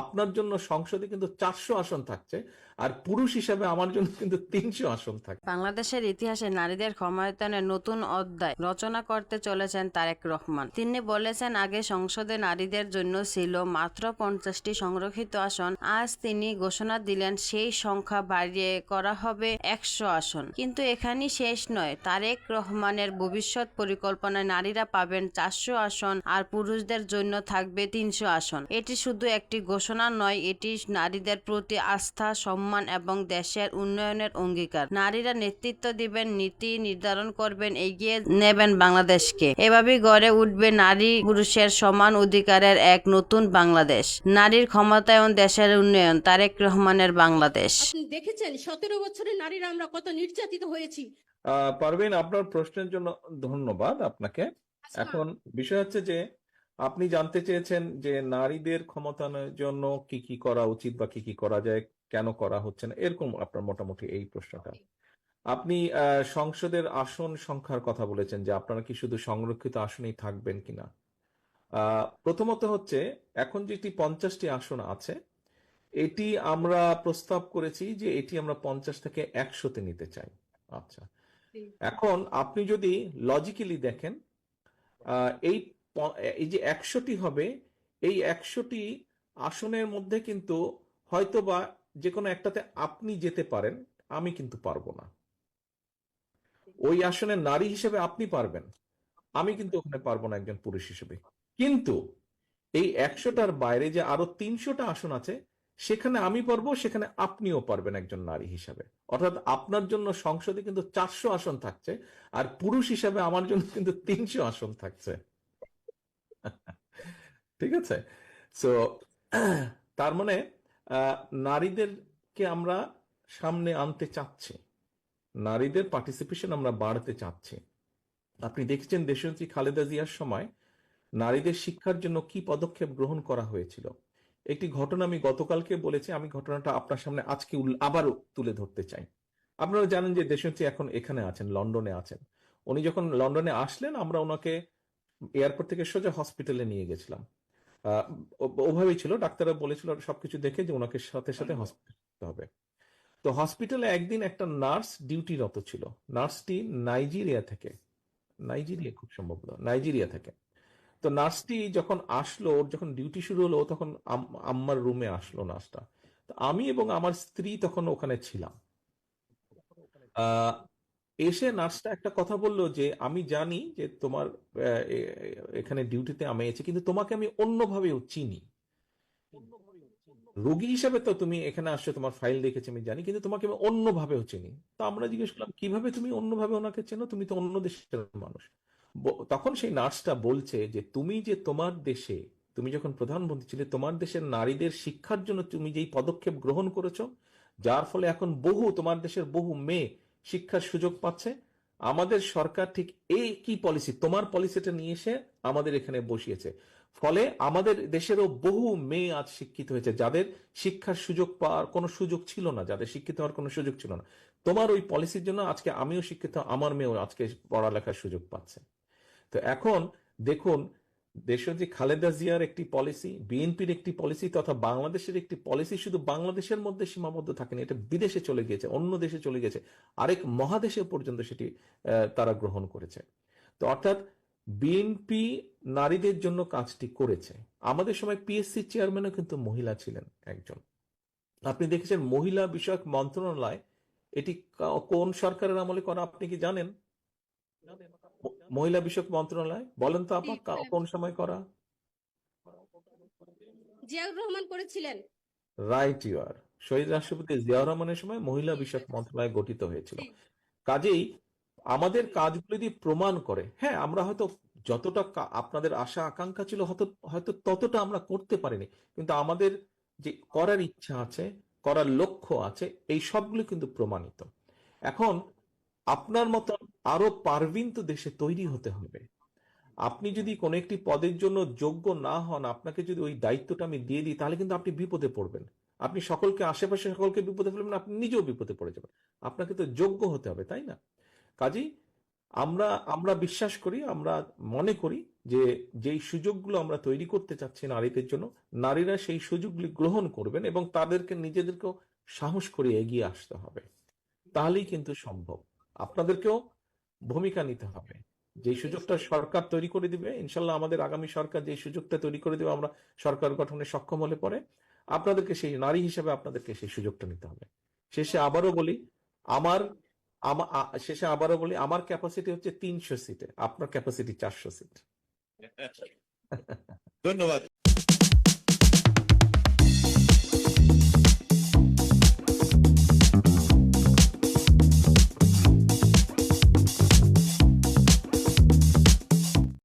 আপনার জন্য সংসদে কিন্তু চারশো আসন থাকছে, আর পুরুষ হিসাবে আমার জন্য কিন্তু তিনশো আসন থাকছে। বাংলাদেশের ইতিহাসে নারীদের ক্ষমতায়নের নতুন অধ্যায় রচনা করতে চলেছেন তারেক রহমান। তিনি বলেছেন, আগে সংসদে নারীদের জন্য ছিল মাত্র পঞ্চাশটি সংরক্ষিত আসন, আজ তিনি ঘোষণা দিলেন সেই সংখ্যা বাড়িয়ে করা হবে একশো আসন। কিন্তু এখানেই শেষ নয়, তারেক রহমানের ভবিষ্যৎ পরিকল্পনায় নারীরা পাবেন চারশো আসন আর পুরুষদের জন্য থাকবে তিনশো আসন। এটি শুধু একটি ঘোষণা নয় এটি নারীদের প্রতি আস্থা সম্মান এবং দেশের উন্নয়নের অঙ্গীকার। নারীরা নেতৃত্ব দিবেন নীতি নির্ধারণ করবেন এগিয়ে নেবেন বাংলাদেশকে। এভাবেই গড়ে উঠবে নারী পুরুষের সমান অধিকারের এক নতুন বাংলাদেশ। নারীর ক্ষমতায়ন দেশের উন্নয়ন তারেক রহমানের বাংলাদেশ। দেখেছেন সতেরো বছরের নারীরা আমরা কত নির্যাতিত হয়েছি। আহ, পারভিন আপনার প্রশ্নের জন্য ধন্যবাদ আপনাকে। এখন বিষয় হচ্ছে যে আপনি জানতে চেয়েছেন যে নারীদের ক্ষমতায়নের জন্য কি কি করা উচিত বা কি কি করা যায় কেন করা হচ্ছে না? এরকম আপনার মোটামুটি এই প্রশ্নটা। আপনি সংসদের আসন সংখ্যার কথা বলেছেন যে আপনারা কি শুধু সংরক্ষিত আসনেই থাকবেন কিনা? প্রথমত হচ্ছে এখন যেটি পঞ্চাশটি আসন আছে এটি আমরা প্রস্তাব করেছি যে এটি আমরা পঞ্চাশ থেকে একশোতে নিতে চাই। আচ্ছা। এখন আপনি যদি লজিক্যালি দেখেন এই এই যে একশোটি হবে, এই একশোটি আসনের মধ্যে কিন্তু হয়তোবা যে কোনো একটাতে আপনি যেতে পারেন, আমি কিন্তু পারব না। ওই আসনে নারী হিসেবে আপনি পারবেন, আমি কিন্তু ওখানে পারব না একজন পুরুষ হিসেবে। কিন্তু এই একশোটার বাইরে যে আরও তিনশোটা আসন আছে, সেখানে আমি পারব, সেখানে আপনিও পারবেন একজন নারী হিসাবে। অর্থাৎ আপনার জন্য সংসদে কিন্তু চারশো আসন থাকছে, আর পুরুষ হিসাবে আমার জন্য কিন্তু তিনশো আসন থাকছে। ঠিক আছে? সো তার মানে নারীদেরকে আমরা সামনে আনতে চাচ্ছি। নারীদের পার্টিসিপেশন আমরা বাড়াতে চাচ্ছি। আপনি দেখেছেন দেশনেত্রী খালেদা জিয়ার সময় নারীদের শিক্ষার জন্য কি পদক্ষেপ গ্রহণ করা হয়েছিল? একটি ঘটনা আমি গতকালকে বলেছি, আমি ঘটনাটা আপনার সামনে আজকে আবারও তুলে ধরতে চাই। আপনারা জানেন যে দেশনেত্রী এখন এখানে আছেন, লন্ডনে আছেন। উনি যখন লন্ডনে আসলেন, আমরা ওনাকে এয়ারপোর্ট থেকে সোজা হসপিটালে নিয়ে গেছিলাম। ওভাবেই ছিল ডাক্তাররা বলেছিল সবকিছু দেখে যে ওনাকে সাথে সাথে হসপিটাল হবে। তো হসপিটালে একদিন একটা নার্স ডিউটিরত ছিল। নার্সটি নাইজেরিয়া থেকে। নাইজেরিয়া খুব সম্ভবত নাইজেরিয়া থেকে। তো নার্সটি যখন আসলো ওর যখন ডিউটি শুরু হলো তখন আম- আম্মার রুমে আসলো নার্সটা। তো আমি এবং আমার স্ত্রী তখন ওখানে ছিলাম। আহ, এসে নার্সটা একটা কথা বলল যে, আমি জানি যে তোমার এখানে ডিউটিতে আমি আছি, কিন্তু তোমাকে আমি অন্যভাবেও চিনি। রোগী হিসাবে তো তুমি এখানে আসছো, তোমার ফাইল দেখেছি, আমি জানি, কিন্তু তোমাকে আমি অন্যভাবেও চিনি। তো আমরা জিজ্ঞেস করলাম, কীভাবে তুমি অন্যভাবে ওনাকে চেনো? তুমি তো অন্য দেশের মানুষ। তখন সেই নার্সটা বলছে যে, তুমি যে তোমার দেশে, তুমি যখন প্রধানমন্ত্রী ছিলে, তোমার দেশের নারীদের শিক্ষার জন্য তুমি যেই পদক্ষেপ গ্রহণ করেছ, যার ফলে এখন বহু, তোমার দেশের বহু মেয়ে শিক্ষার সুযোগ পাচ্ছে। আমাদের সরকার ঠিক এই কি পলিসি তোমার পলিসিটা নিয়ে এসে আমাদের এখানে বসিয়েছে। ফলে আমাদের দেশেরও বহু মেয়ে আজ শিক্ষিত হয়েছে, যাদের শিক্ষার সুযোগ পাওয়ার কোনো সুযোগ ছিল না, যাদের শিক্ষিত হওয়ার কোনো সুযোগ ছিল না। তোমার ওই পলিসির জন্য আজকে আমিও শিক্ষিত, আমার মেয়েও আজকে পড়ালেখার সুযোগ পাচ্ছে। তো এখন দেখুন দেশজি খালেদা জিয়ার একটি পলিসি, বিএনপির একটি পলিসি তথা বাংলাদেশের একটি পলিসি শুধু বাংলাদেশের মধ্যে সীমাবদ্ধ থাকেনি, এটা বিদেশে চলে গিয়েছে, অন্য দেশে চলে গেছে আরেক মহাদেশে পর্যন্ত সেটি তারা গ্রহণ করেছে। তো অর্থাৎ বিএনপি নারীদের জন্য কাজটি করেছে। আমাদের সময় পিএসসি চেয়ারম্যানও কিন্তু মহিলা ছিলেন একজন। আপনি দেখেছেন মহিলা বিষয়ক মন্ত্রণালয়, এটি কোন সরকারের আমলে করা, আপনি কি জানেন? মহিলা বিষয়ক মন্ত্রণালয় বলেন তো আপা কোন সময় করা? জিয়াউর রহমান করেছিলেন। রাইট ইউ আর শহীদ রাষ্ট্রপতি জিয়াউর রহমানের সময় মহিলা বিষয়ক মন্ত্রণালয় গঠিত হয়েছিল। কাজেই আমাদের কাজগুলো যদি প্রমাণ করে হ্যাঁ আমরা হয়তো যতটা আপনাদের আশা আকাঙ্ক্ষা ছিল হয়তো হয়তো ততটা আমরা করতে পারিনি। কিন্তু আমাদের যে করার ইচ্ছা আছে করার লক্ষ্য আছে এই সবগুলো কিন্তু প্রমাণিত। এখন আপনার মতো আরও পারভিন তো দেশে তৈরি হতে হবে। আপনি যদি কোনো একটি পদের জন্য যোগ্য না হন, আপনাকে যদি ওই দায়িত্বটা আমি দিয়ে দিই, তাহলে কিন্তু আপনি বিপদে পড়বেন। আপনি সকলকে আশেপাশে সকলকে বিপদে ফেলবেন আপনি নিজেও বিপদে পড়ে যাবেন। আপনাকে তো যোগ্য হতে হবে, তাই না? কাজেই আমরা আমরা বিশ্বাস করি, আমরা মনে করি যে যেই সুযোগগুলো আমরা তৈরি করতে চাচ্ছি নারীদের জন্য, নারীরা সেই সুযোগগুলি গ্রহণ করবেন এবং তাদেরকে, নিজেদেরকেও সাহস করে এগিয়ে আসতে হবে। তাহলেই কিন্তু সম্ভব। আপনাদেরকেও ভূমিকা নিতে হবে। যে সুযোগটা সরকার তৈরি করে দিবে ইনশাল্লাহ আমাদের আগামী সরকার যে সুযোগটা তৈরি করে দেবে আমরা সরকার গঠনে সক্ষম হলে পরে আপনাদেরকে সেই নারী হিসেবে আপনাদেরকে সেই সুযোগটা নিতে হবে। শেষে আবারও বলি আমার শেষে আবারও বলি আমার ক্যাপাসিটি হচ্ছে তিনশো সিটে আপনার ক্যাপাসিটি চারশো সিট ধন্যবাদ।